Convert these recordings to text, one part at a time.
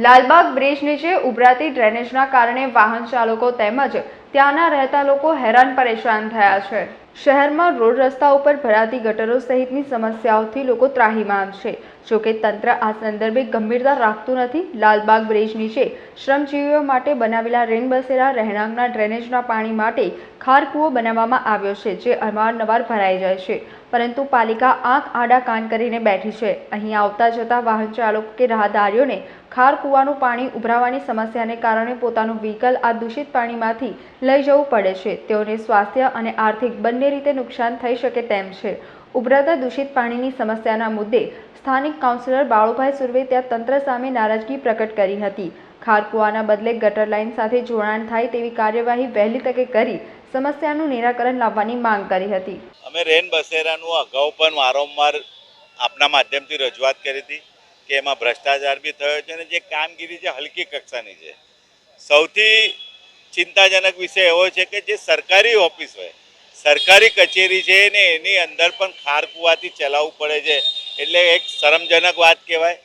Lalbaug bridge નીચે ઉભરાતી ડ્રેનેજના કારણે વાહન ચાલકો તેમજ ત્યાંના રહેતા લોકો હેરાન પરેશાન થયા છે. શહેરમાં રોડ રસ્તા ઉપર ભરાતી ગટરો સહિતની સમસ્યાઓથી લોકો ત્રાહિમામ છે. જોકે તંત્ર આ સંદર્ભે ગંભીરતા રાખતું નથી. લાલબાગ બ્રિજ નીચે શ્રમજીવીઓ માટે બનાવેલા રેન બસેરા રહેણાંકના ડ્રેનેજના પાણી માટે ખારકૂવો બનાવવામાં આવ્યો છે, જે અવારનવાર ભરાઈ જાય છે. પરંતુ પાલિકા આંખ આડા કાન કરીને બેઠી છે. અહીં આવતા જતા વાહન ચાલકો કે રાહદારીઓને ખાર કૂવાનું પાણી ઉભરાવાની સમસ્યાને કારણે પોતાનું વ્હીકલ આ દૂષિત પાણીમાંથી લઈ જવું પડે છે. તેઓને સ્વાસ્થ્ય અને આર્થિક બંને રીતે નુકસાન થઈ શકે તેમ છે. ઉભરાતા દૂષિત પાણીની સમસ્યાના મુદ્દે સ્થાનિક કાઉન્સિલર બાળુભાઈ સુરવે ત્યાં તંત્ર સામે નારાજગી પ્રકટ કરી હતી. ખારકુવાના બદલે ગટર લાઇન સાથે જોડાણ થાય તેવી કાર્યવાહી વહેલી તકે કરી સમસ્યાનું નિરાકરણ લાવવાની માંગ કરી હતી. અમે રેન બસેરાનું અગાઉ પણ વારંવાર આપના માધ્યમથી રજૂઆત કરી હતી કે એમાં ભ્રષ્ટાચાર બી થયો છે અને જે કામગીરી છે હલકી કક્ષાની છે. સૌથી ચિંતાજનક વિષય એવો છે કે જે સરકારી ઓફિસ હોય સરકારી કચેરી છે ને, એની અંદર પણ ખાર કૂવાથી ચલાવવું પડે છે. એટલે એક શરમજનક વાત કહેવાય.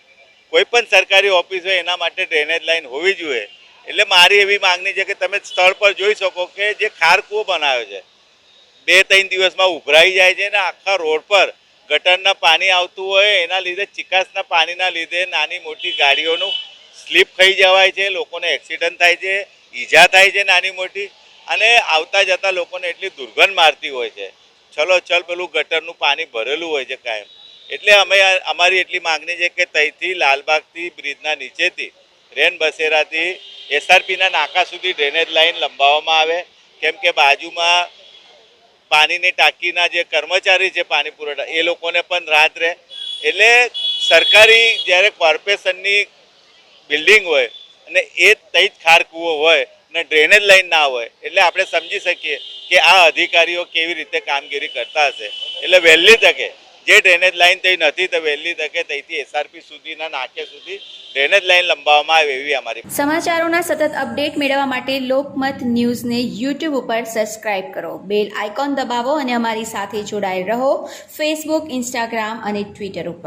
કોઈ પણ સરકારી ઓફિસ હોય, એના માટે ડ્રેનેજ લાઈન હોવી જોઈએ. એટલે મારી એવી માંગણી છે કે તમે સ્થળ પર જોઈ શકો કે જે ખાર કૂવો બનાવ્યો છે બે ત્રણ દિવસમાં ઉભરાઈ જાય છે ને, આખા રોડ પર ગટરના પાણી આવતું હોય, એના લીધે ચિકાસના પાણીના લીધે નાની મોટી ગાડીઓનું સ્લીપ થઈ જવાય છે, લોકોને એક્સિડન્ટ થાય છે, ઈજા થાય છે નાની મોટી. અને આવતા જતા લોકોને એટલી દુર્ગંધ મારતી હોય છે. ચલો, ચલ, પેલું ગટરનું પાણી ભરેલું હોય છે કાયમ. એટલે અમે અમારી એટલી માગણી છે કે તહીંથી લાલબાગથી બ્રિજના નીચેથી, રેન બસેરાથી એસઆરપીના નાકા સુધી ડ્રેનેજ લાઈન લંબાવવામાં આવે. કેમ કે બાજુમાં પાણીની ટાંકીના જે કર્મચારી છે પાણી પુરવઠા, એ લોકોને પણ રાહત રહે. એટલે સરકારી જ્યારે કોર્પોરેશનની બિલ્ડિંગ હોય અને એ તઈ જ ખાર કૂવો હોય ને ડ્રેનેજ લાઈન ના હોય, એટલે આપણે સમજી શકીએ કે આ અધિકારીઓ કેવી રીતે કામગીરી કરતા હશે. એટલે વહેલી તકે જે ડ્રેનેજ લાઈન તઈ નથી, તો વહેલી તકે તઈથી એસઆરપી સુધીના નાકે સુધી ડ્રેનેજ લાઈન લંબાવવામાં આવે એવી અમારી સમાચારોના સતત અપડેટ મેળવવા માટે લોકમત ન્યૂઝને યુટ્યુબ ઉપર સબસ્ક્રાઇબ કરો. બેલ આઇકોન દબાવો અને અમારી સાથે જોડાયેલ રહો. ફેસબુક ઇન્સ્ટાગ્રામ અને ટ્વિટર ઉપર.